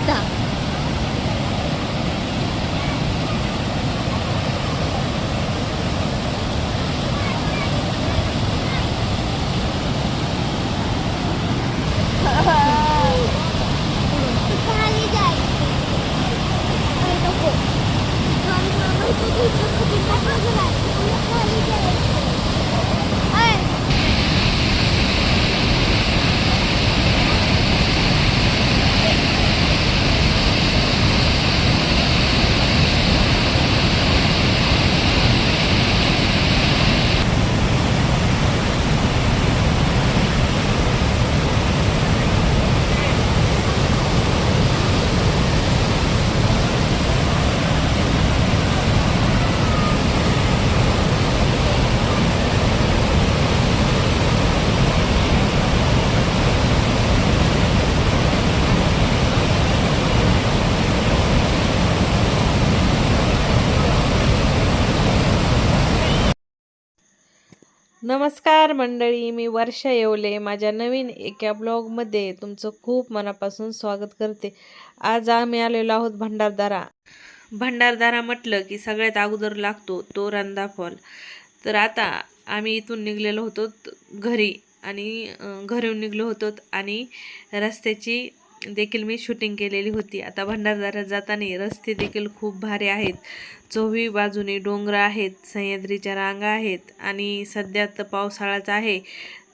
あれどこ。नमस्कार मंडळी मी वर्षा येवले. माझ्या नवीन एका ब्लॉगमध्ये तुमचं खूप मनापासून स्वागत करते. आज आम्ही आलेलो आहोत भंडारदारा. भंडारदारा म्हटलं की सगळ्यात अगोदर लागतो तो रंदा फॉल. तर आता आम्ही इथून निघलेलो होतो घरी आणि घरून निघलो होतो आणि रस्त्याची देखील मी शूटिंग केलेली होती. आता भंडारदारा जाताना रस्ते देखील खूप भारी आहेत. चोवी बाजूने डोंगर आहेत सह्याद्रीच्या रांगा आहेत आणि सध्या तर पावसाळाच आहे.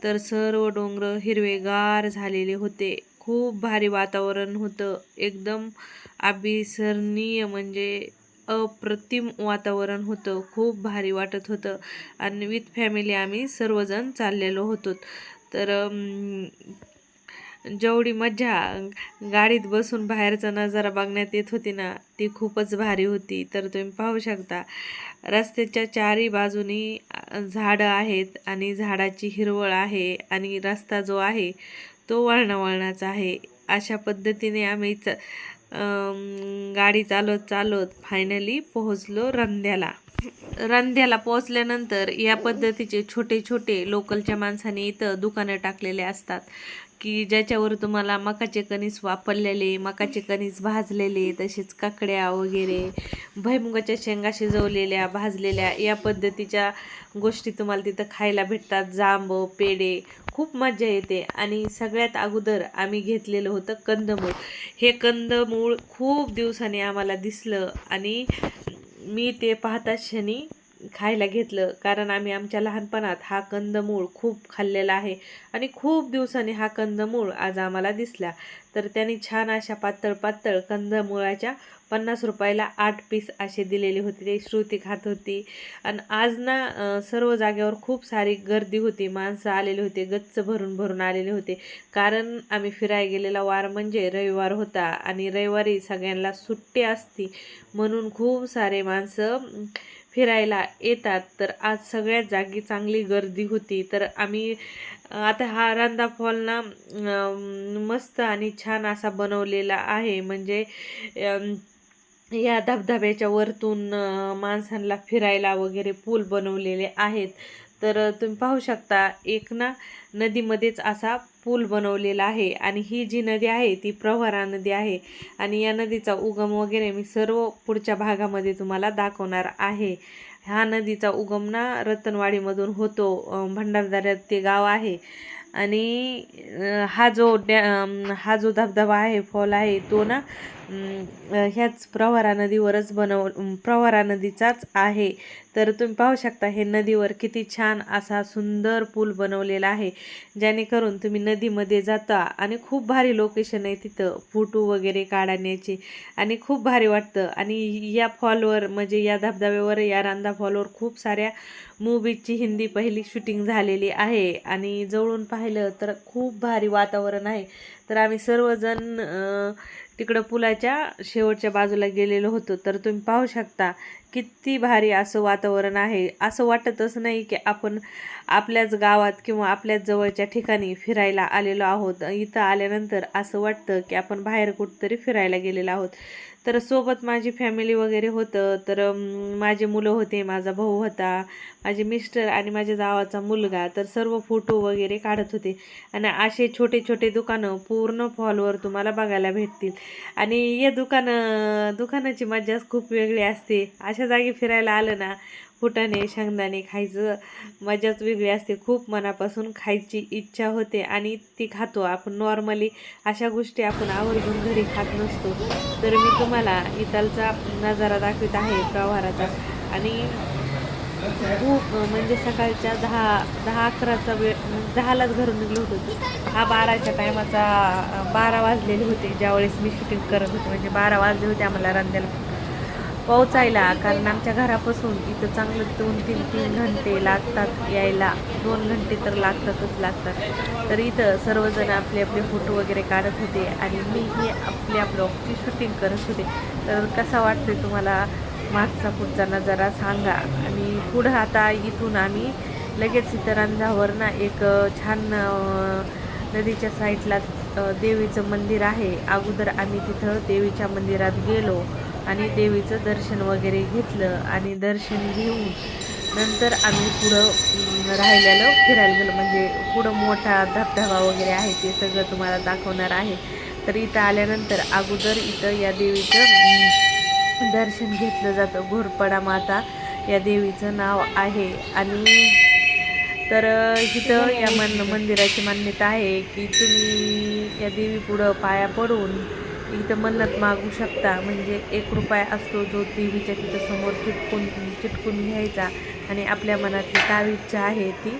तर सर्व डोंगर हिरवेगार झालेले होते. खूप भारी वातावरण होतं. एकदम अभिसरणीय म्हणजे अप्रतिम वातावरण होतं. खूप भारी वाटत होतं. आणि विथ फॅमिली आम्ही सर्वजण चाललेलो होतो. तर जेवढी मजा गाडीत बसून बाहेरचा नजारा बघण्यात येत होती ना ती खूपच भारी होती. तर तुम्ही पाहू शकता रस्त्याच्या चारी बाजूनी झाडं आहेत आणि झाडाची हिरवळ आहे आणि रस्ता जो आहे तो वळणावळणाचा आहे. अशा पद्धतीने आम्ही च गाडी चालवत चालवत फायनली पोहोचलो रंध्याला. रंध्याला पोहोचल्यानंतर या पद्धतीचे छोटे छोटे लोकलच्या माणसाने इथं दुकानं टाकलेले असतात. की ज्याच्यावर तुम्हाला मकाचे कणीस वापरलेले मकाचे कणीस भाजलेले तसेच काकड्या वगैरे भैमुगाच्या शेंगा शिजवलेल्या भाजलेल्या या पद्धतीच्या गोष्टी तुम्हाला तिथं खायला भेटतात. जांब पेढे खूप मजा येते. आणि सगळ्यात अगोदर आम्ही घेतलेलं होतं कंदमूळ. हे कंदमूळ खूप दिवसांनी आम्हाला दिसलं आणि मी ते पाहता क्षणी खायला घेतलं. कारण आम्ही आमच्या लहानपणात हा कंदमूळ खूप खाल्लेला आहे. आणि खूप दिवसांनी हा कंदमूळ आज आम्हाला दिसला. तर त्यांनी छान अशा पातळ पातळ कंदमुळाच्या पन्नास रुपयाला आठ पीस असे दिलेले होते. ते श्रुती खात होती. आणि आज ना सर्व जागेवर खूप सारी गर्दी होती. माणसं आलेले होते. गच्च भरून भरून आलेले होते. कारण आम्ही फिरायला गेलेला वार म्हणजे रविवार होता. आणि रविवारी सगळ्यांना सुट्टी असती. म्हणून खूप सारे माणसं फिरायला येतात तर आज सगळ्या जागी चांगली गर्दी होती. तर आम्ही आता हा रांदा फॉल ना मस्त आणि छान असा बनवलेला आहे. म्हणजे या धबधब्याच्या वरतून माणसांना फिरायला वगैरे पूल बनवलेले आहेत. तर तुम्ही पाहू शकता एक ना नदीमध्येच असा पूल बनवलेला आहे आणि ही जी नदी आहे ती प्रवरा नदी आहे. आणि या नदीचा उगम वगैरे मी सर्व पुढच्या भागामध्ये तुम्हाला दाखवणार आहे. ह्या नदीचा उगम ना रतनवाडीमधून होतो भंडारदऱ्यात ते गाव आहे. आणि हा जो डॅ हा जो धबधबा आहे फॉल आहे तो ना ह्याच प्रवरा नदीवरच बनव प्रवारा प्रवरा नदीचाच आहे. तर तुम्ही पाहू शकता हे नदीवर किती छान असा सुंदर पूल बनवलेला आहे जेणेकरून तुम्ही नदीमध्ये जाता आणि खूप भारी लोकेशन आहे तिथं. फोटो वगैरे काढण्याचे आणि खूप भारी वाटतं. आणि या फॉलवर म्हणजे या धबधब्यावर या रांधा फॉलवर खूप साऱ्या मूवीजची हिंदी पहिली शूटिंग झालेली आहे. आणि जवळून पाहिलं तर खूप भारी वातावरण आहे. तर आम्ही सर्वजण तिकडं पुलाच्या शेवटच्या बाजूला गेलेलो होतो. तर तुम्ही पाहू शकता किती भारी असं वातावरण आहे. असं वाटतच नाही की आपण आपल्याच गावात किंवा आपल्याच जवळच्या ठिकाणी फिरायला आलेलो आहोत. इथं आल्यानंतर असं वाटतं की आपण बाहेर कुठंतरी फिरायला गेलेलो आहोत. तर सोबत माझी फॅमिली वगैरे होतं. तर माझे मुलं होते माझा भाऊ होता माझे मिस्टर आणि माझ्या जावाचा मुलगा. तर सर्व फोटो वगैरे काढत होते. आणि असे छोटे छोटे दुकानं पूर्ण फॉलवर तुम्हाला बघायला भेटतील. आणि या दुकानं दुकानाची मजाच खूप वेगळी असते. अशा जागी फिरायला आलं ना फुटाणे शेंगदाणे खायचं. मजाच वेगळी असते. खूप मनापासून खायची इच्छा होते आणि ती खातो. आपण नॉर्मली अशा गोष्टी आपण आवर्जून घरी खात नसतो. तर मी तुम्हाला इतालचा नजारा दाखवित आहे प्रवाराचा आणि खूप म्हणजे सकाळच्या दहा दहा अकराचा वेळ म्हणजे दहालाच घरून निघलो होतो. हा बाराच्या टायमाचा बारा वाजलेले होते. ज्यावेळेस मी शूटिंग करत होते. म्हणजे बारा वाजले होते आम्हाला रंध्याला. पोहोचायला कारण आमच्या घरापासून इथं चांगलं दोन तीन तीन घंटे लागतात यायला. दोन घंटे तर लागतातच लागतात. तर इथं सर्वजण आपले आपले फोटो वगैरे काढत होते आणि मीही आपल्या ब्लॉगची शूटिंग करत होते. तर कसा वाटते तुम्हाला मागचा पुढचा नजारा सांगा. आणि पुढं आता इथून आम्ही लगेच इथं ना एक छान नदीच्या साईडला देवीचं मंदिर आहे. अगोदर आम्ही तिथं देवीच्या मंदिरात गेलो. आणि देवीचं दर्शन वगैरे घेतलं आणि दर्शन घेऊन नंतर आम्ही पुढं राहिलेलं फिरायला गेलो. म्हणजे पुढं मोठा धबधबा वगैरे आहे ते सगळं तुम्हाला दाखवणार आहे. तर इथं आल्यानंतर अगोदर इथं या देवीचं दर्शन घेतलं जातं. घोरपडा माता या देवीचं नाव आहे. आणि तर इथं या मन मंदिराची मान्यता आहे की तुम्ही या देवी पुढं पाया पडून इथं मन्नत मागू शकता. म्हणजे एक रुपया असतो जो देवीच्या तिथं समोर चिटकून चिटकून घ्यायचा. आणि आपल्या मनातली काय इच्छा आहे ती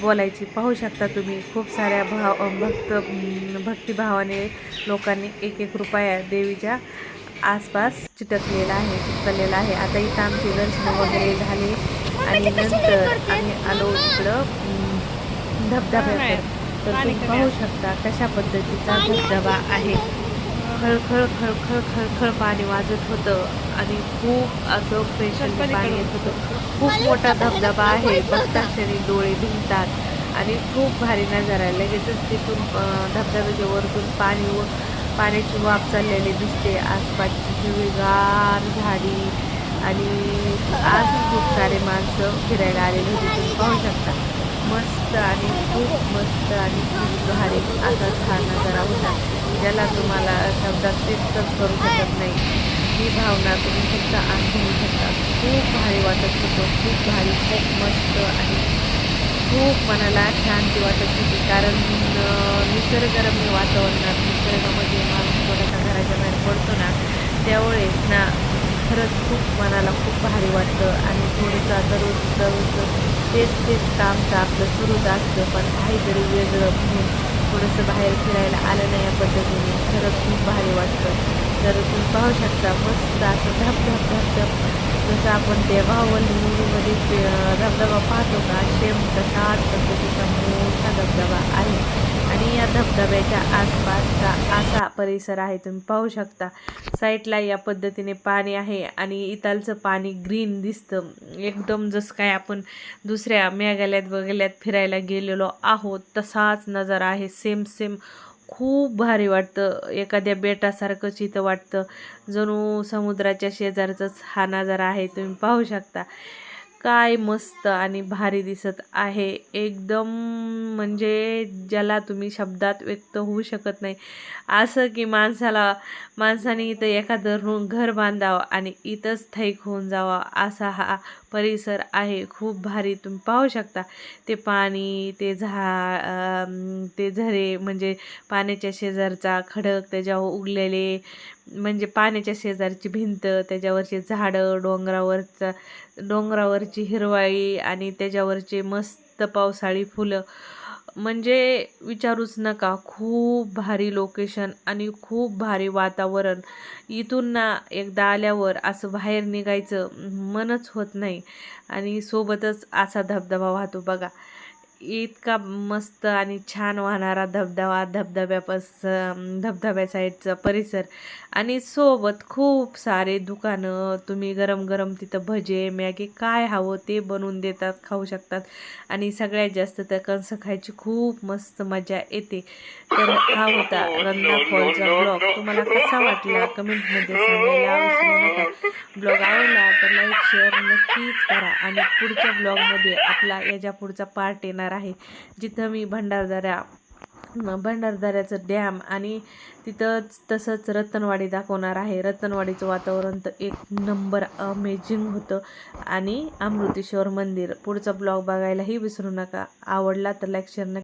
बोलायची. पाहू शकता तुम्ही खूप साऱ्या भाव भक्त भक्तिभावाने लोकांनी एक एक रुपया देवीच्या आसपास चिटकलेला आहे चिटकलेला आहे. आता इथं आमचे दर्शन वगैरे झाले. आणि नंतर आम्ही आलो इकडं अं, धबधब्यावर तर तुम्ही पाहू शकता कशा पद्धतीचा धबधबा आहे. खळखळ खळखळ खळखळ पाणी वाजत होतं आणि खूप असं प्रेशर पाणी येत होतं. खूप मोठा धबधबा आहे. बघता क्षणी डोळे भिंतात आणि खूप भारी नजारा आहे. लगेचच तिथून धबधब्याच्या वरतून पाणी व पाण्याची वाफ चाललेली दिसते. आसपासची हिरवीगार झाडी आणि आज खूप सारे माणसं फिरायला आलेले होते. तुम्ही पाहू शकता. मस्त आणि खूप मस्त आणि खूप भारी असा छान नजारा होता. ज्याला तुम्हाला शब्दात व्यक्तच करू शकत नाही. ही भावना तुम्ही फक्त अनुभवू शकता. खूप भारी वाटत होतं. खूप भारी खूप मस्त आणि खूप मनाला शांती वाटत होती. कारण निसर्गरम्य वातावरणात निसर्गामध्ये माणूस थोडासा घराच्या बाहेर पडतो ना त्यावेळेस ना खरंच खूप मनाला खूप भारी वाटतं आणि थोडंसं आता रोज दररोज तेच तेच काम तर आपलं सुरूच असतं पण काहीतरी वेगळं म्हणून थोडंसं बाहेर फिरायला आलं नाही या पद्धतीने. खरंच खूप भारी वाटतं. तर तुम्ही पाहू शकता मस्त असं धप धप धप धप जसं आपण ते मूवीमध्ये धबधबा पाहतो का? सेम तशाच पद्धतीचा मोठा धबधबा आहे. आणि या धबधब्याच्या आसपासचा असा परिसर आहे तुम्ही पाहू शकता. साईडला या पद्धतीने पाणी आहे आणि इथालचं पाणी ग्रीन दिसतं. एकदम जसं काय आपण दुसऱ्या मेघालयात वगैल्यात फिरायला गेलेलो आहोत तसाच नजारा आहे. सेम सेम खूप भारी वाटतं. एखाद्या बेटासारखंच इथं वाटतं. जणू समुद्राच्या शेजारचाच हा नजारा आहे तुम्ही पाहू शकता. काय मस्त आणि भारी दिसत आहे. एकदम म्हणजे ज्याला तुम्ही शब्दात व्यक्त होऊ शकत नाही. असं की माणसाला माणसाने इथं एखादं घर बांधावं आणि इथंच स्थायिक होऊन जावा असा हा परिसर आहे खूप भारी तुम्ही पाहू शकता. ते पाणी ते झा ते झरे म्हणजे पाण्याच्या शेजारचा खडक त्याच्यावर उगलेले म्हणजे पाण्याच्या शेजारची भिंत त्याच्यावरचे झाडं डोंगरावरचा डोंगरावरची हिरवाळी आणि त्याच्यावरचे मस्त पावसाळी फुलं. म्हणजे विचारूच नका. खूप भारी लोकेशन आणि खूप भारी वातावरण. इथून ना एकदा आल्यावर असं बाहेर निघायचं मनच होत नाही. आणि सोबतच असा धबधबा वाहतो बघा. इतका मस्त आणि छान वाहणारा धबधबा धबधब्यापास धबधब्या साईडचा परिसर. आणि सोबत खूप सारे दुकानं तुम्ही गरम गरम तिथं भजे मॅगी काय हवं ते बनवून देतात खाऊ शकतात. आणि सगळ्यात जास्त तर कंस खायची खूप मस्त मजा येते. तर हा होता रंना फॉलचा ब्लॉग तुम्हाला कसा वाटला कमेंटमध्ये सांगायला विसरू नका. ब्लॉग आवडला तर लाईक शेअर नक्कीच करा. आणि पुढच्या ब्लॉगमध्ये आपला याच्या पुढचा पार्ट येणार आहे. जिथं मी भंडारदऱ्या भंडारदऱ्याचं डॅम आणि तिथंच तसंच रतनवाडी दाखवणार आहे. रतनवाडीचं वातावरण तर एक नंबर अमेझिंग होतं. आणि अमृतेश्वर मंदिर पुढचा ब्लॉग बघायलाही विसरू नका. आवडला तर लाईक शेअर नक्की